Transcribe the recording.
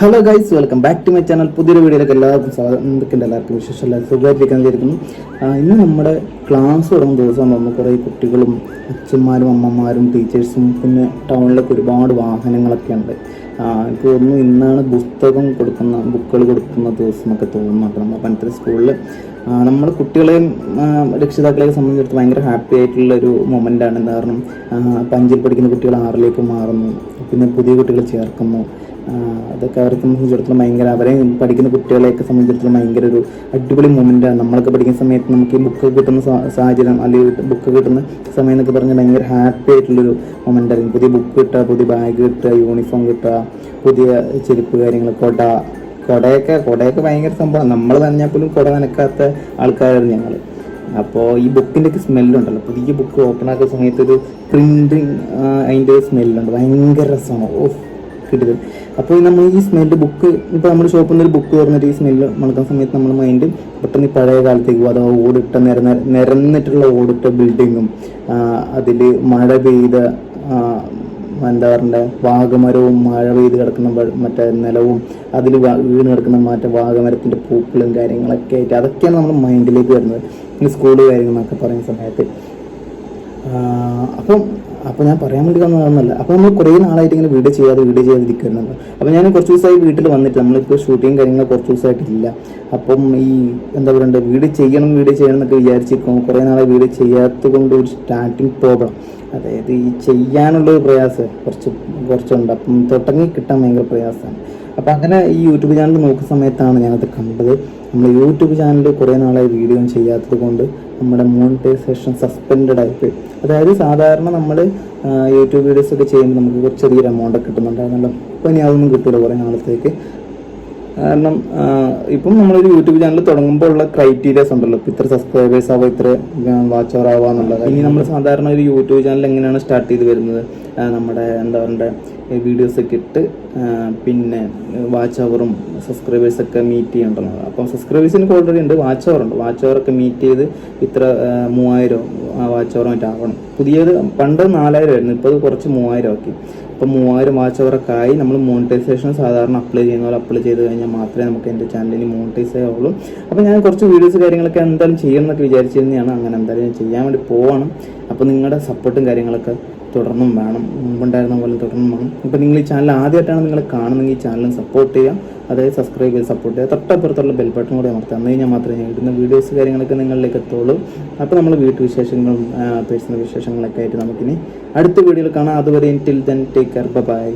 Hello guys welcome back to my channel പുതിയൊരു വീഡിയോയിലേക്ക് എല്ലാവർക്കും സ്വാഗതം. എന്തൊക്കെയുണ്ട് എല്ലാവർക്കും വിശേഷം എല്ലാവരും സുഖമായിട്ടിരിക്കാൻ ഇന്ന് നമ്മുടെ ക്ലാസ് തുടങ്ങുന്ന ദിവസം വന്ന്. കുറേ കുട്ടികളും അച്ഛന്മാരും അമ്മമാരും ടീച്ചേഴ്സും പിന്നെ ടൗണിലൊക്കെ ഒരുപാട് വാഹനങ്ങളൊക്കെ ഉണ്ട്. എനിക്ക് തോന്നുന്നു ഇന്നാണ് പുസ്തകം കൊടുക്കുന്ന ബുക്കുകൾ കൊടുക്കുന്ന ദിവസം എന്നൊക്കെ തോന്നുന്നു നമ്മൾ പണ്ടത്തെ സ്കൂളിൽ നമ്മൾ കുട്ടികളെയും രക്ഷിതാക്കളെയും സംബന്ധിച്ചിടത്ത് ഭയങ്കര ഹാപ്പി ആയിട്ടുള്ള ഒരു മൊമെന്റാണ് കാരണം പഞ്ചിൽ ഇപ്പം അഞ്ചിൽ പഠിക്കുന്ന കുട്ടികൾ ആറിലേക്ക് മാറുന്നു പിന്നെ പുതിയ കുട്ടികൾ ചേർക്കുന്നു. അതൊക്കെ അവരെ സംബന്ധിച്ചിടത്തോളം ഭയങ്കര അവരെ പഠിക്കുന്ന കുട്ടികളെയൊക്കെ സംബന്ധിച്ചിടത്തോളം ഭയങ്കര ഒരു അടിപൊളി മൂമെന്റാണ്. നമ്മളൊക്കെ പഠിക്കുന്ന സമയത്ത് നമുക്ക് ഈ ബുക്ക് കിട്ടുന്ന സാഹചര്യം അല്ലെങ്കിൽ ബുക്ക് കിട്ടുന്ന സമയം എന്നൊക്കെ പറഞ്ഞാൽ ഭയങ്കര ഹാപ്പി ആയിട്ടുള്ളൊരു മൊമെന്റ് ആയിരുന്നു പുതിയ ബുക്ക് കിട്ടുക പുതിയ ബാഗ് കിട്ടുക യൂണിഫോം കിട്ടുക പുതിയ ചെരുപ്പ് കാര്യങ്ങൾ കൊട കൊടയൊക്കെ കൊടയൊക്കെ ഭയങ്കര സംഭവമാണ് നമ്മൾ നനഞ്ഞാൽ പോലും കൊട നനക്കാത്ത ആൾക്കാരായിരുന്നു ഞങ്ങൾ അപ്പോൾ ഈ ബുക്കിന്റെ ഒക്കെ സ്മെല്ലുണ്ടല്ലോ. പുതിയ ബുക്ക് ഓപ്പൺ ആക്കുന്ന സമയത്ത് ഒരു പ്രിന്റിങ് അതിന്റെ സ്മെല്ലുണ്ട്. ഭയങ്കര രസമാണ്. ഓ കിട്ടിയത്. അപ്പോൾ നമ്മൾ ഈ സ്മെല്ല് ബുക്ക് ഇപ്പോൾ നമ്മൾ ഷോപ്പിൽ നിന്ന് ഒരു ബുക്ക് തുറന്നിട്ട് ഈ സ്മെല്ല് മണക്കുന്ന സമയത്ത് നമ്മൾ മൈൻഡ് പെട്ടെന്ന് പഴയ കാലത്തേക്ക് പോകും അഥവാ ഓടിട്ട നിരന്ന നിരന്നിട്ടുള്ള ഓടിട്ട ബിൽഡിങ്ങും അതിൽ മഴ പെയ്ത എന്താ പറയണ്ടേ വാഗമരവും മഴ പെയ്ത് കിടക്കുന്ന മറ്റേ നിലവും അതിൽ വീണ് കിടക്കുന്ന മറ്റേ വാഗമരത്തിന്റെ പൂക്കളും കാര്യങ്ങളൊക്കെ ആയിട്ട് അതൊക്കെയാണ് നമ്മുടെ മൈൻഡിലേക്ക് വരുന്നത്. ഈ സ്കൂൾ കാര്യങ്ങളൊക്കെ പറയുന്ന സമയത്ത്. അപ്പം അപ്പോൾ ഞാൻ പറയാൻ വേണ്ടി വന്നതൊന്നുമല്ല അപ്പോൾ നമ്മൾ കുറേ നാളായിട്ട് ഇങ്ങനെ വീഡിയോ ചെയ്യാതെ വീഡിയോ ചെയ്യാതിരിക്കുന്നുണ്ട് അപ്പോൾ ഞാൻ കുറച്ച് ദിവസമായി വീട്ടിൽ വന്നിട്ട് നമ്മളിപ്പോൾ ഷൂട്ടിങ് കാര്യങ്ങൾ കുറച്ച് ദിവസമായിട്ടില്ല. അപ്പം ഈ എന്താ പറയണ്ടേ വീഡിയോ ചെയ്യണം വീഡിയോ ചെയ്യണം എന്നൊക്കെ വിചാരിച്ചിരിക്കും കുറേ നാളെ വീഡിയോ ചെയ്യാത്തത് കൊണ്ട് ഒരു സ്റ്റാർട്ടിങ് പ്രോബ്ലം അതായത് ഈ ചെയ്യാനുള്ള ഒരു പ്രയാസം കുറച്ച് കുറച്ചുണ്ട്. അപ്പം തുടങ്ങി കിട്ടാൻ ഭയങ്കര പ്രയാസമാണ്. അപ്പം അങ്ങനെ ഈ യൂട്യൂബ് ചാനൽ നോക്കുന്ന സമയത്താണ് ഞാനത് കണ്ടത്. നമ്മൾ യൂട്യൂബ് ചാനൽ കുറേ നാളായി വീഡിയോ ചെയ്യാത്തത് കൊണ്ട് നമ്മുടെ മോണിറ്റൈസേഷൻ സസ്പെൻഡ് ആയിപ്പോയി അതായത് സാധാരണ നമ്മൾ യൂട്യൂബ് വീഡിയോസ് ഒക്കെ ചെയ്യുമ്പോൾ നമുക്ക് കുറച്ച് ചെറിയൊരു എമൗണ്ട് കിട്ടുന്നുണ്ടായിരുന്നല്ലോ. അപ്പോൾ ഇനി അതൊന്നും കിട്ടില്ല കുറേ നാളത്തേക്ക്. കാരണം ഇപ്പം നമ്മളൊരു യൂട്യൂബ് ചാനൽ തുടങ്ങുമ്പോൾ ഉള്ള ക്രൈറ്റീരിയസ് ഉണ്ടല്ലോ. ഇപ്പം ഇത്ര സബ്സ്ക്രൈബേഴ്സ് ആവുക ഇത്ര വാച്ച് അവർ ആവുക എന്നുള്ളത് ഇനി നമ്മൾ സാധാരണ ഒരു യൂട്യൂബ് ചാനൽ എങ്ങനെയാണ് സ്റ്റാർട്ട് ചെയ്ത് വരുന്നത്? നമ്മുടെ എന്താ പറയണ്ടേ വീഡിയോസ് ഒക്കെ ഇട്ട് പിന്നെ വാച്ച് അവറും സബ്സ്ക്രൈബേഴ്സൊക്കെ മീറ്റ് ചെയ്യേണ്ടതാണ്. അപ്പം സബ്സ്ക്രൈബേഴ്സിനൊക്കെ ഓൾറെഡി ഉണ്ട് വാച്ച് അവറുണ്ട് വാച്ച് അവറൊക്കെ മീറ്റ് ചെയ്ത് ഇത്ര മൂവായിരം വാച്ച് അവർ മറ്റാവണം പുതിയത് പണ്ട് നാലായിരം ആയിരുന്നു ഇപ്പോൾ അത് കുറച്ച് മൂവായിരം ആക്കി. അപ്പോൾ മൂവായിരം വാച്ച് അവറൊക്കെ ആയി നമ്മൾ മോണിറ്റൈസേഷൻ സാധാരണ അപ്ലൈ ചെയ്യുന്ന പോലെ അപ്ലൈ ചെയ്ത് കഴിഞ്ഞാൽ മാത്രമേ നമുക്ക് എന്റെ ചാനലിന് മോണിറ്റൈസ് ആവുള്ളൂ. അപ്പോൾ ഞാൻ കുറച്ച് വീഡിയോസ് കാര്യങ്ങളൊക്കെ എന്തായാലും ചെയ്യണം എന്നൊക്കെ വിചാരിച്ചിരുന്നതാണ്. അങ്ങനെ എന്തായാലും ചെയ്യാൻ വേണ്ടി പോവാണ്. അപ്പോൾ നിങ്ങളുടെ സപ്പോർട്ടും കാര്യങ്ങളൊക്കെ തുടർന്നും വേണം മുമ്പുണ്ടായിരുന്ന പോലെ തുടർന്നും വേണം. ഇപ്പോൾ നിങ്ങൾ ഈ ചാനൽ ആദ്യമായിട്ടാണ് നിങ്ങൾ കാണുന്നെങ്കിൽ ഈ ചാനൽ സപ്പോർട്ട് ചെയ്യുക. അതായത് സബ്സ്ക്രൈബ് ചെയ്ത് സപ്പോർട്ട് ചെയ്യുക. തൊട്ടപ്പുറത്തുള്ള ബെൽ ബട്ടൺ കൂടെ അമർത്തുക. അന്ന് കഴിഞ്ഞാൽ മാത്രമേ ഞാൻ ഇടുന്ന വീഡിയോസ് കാര്യങ്ങളൊക്കെ നിങ്ങളിലേക്ക് എത്തുള്ളൂ. അപ്പോൾ നമ്മൾ വീട്ടുവിശേഷങ്ങളും പേഴ്സണൽ വിശേഷങ്ങളൊക്കെ ആയിട്ട് നമുക്കിനി അടുത്ത വീഡിയോയിൽ കാണാം. അതുവരെ till then take care bye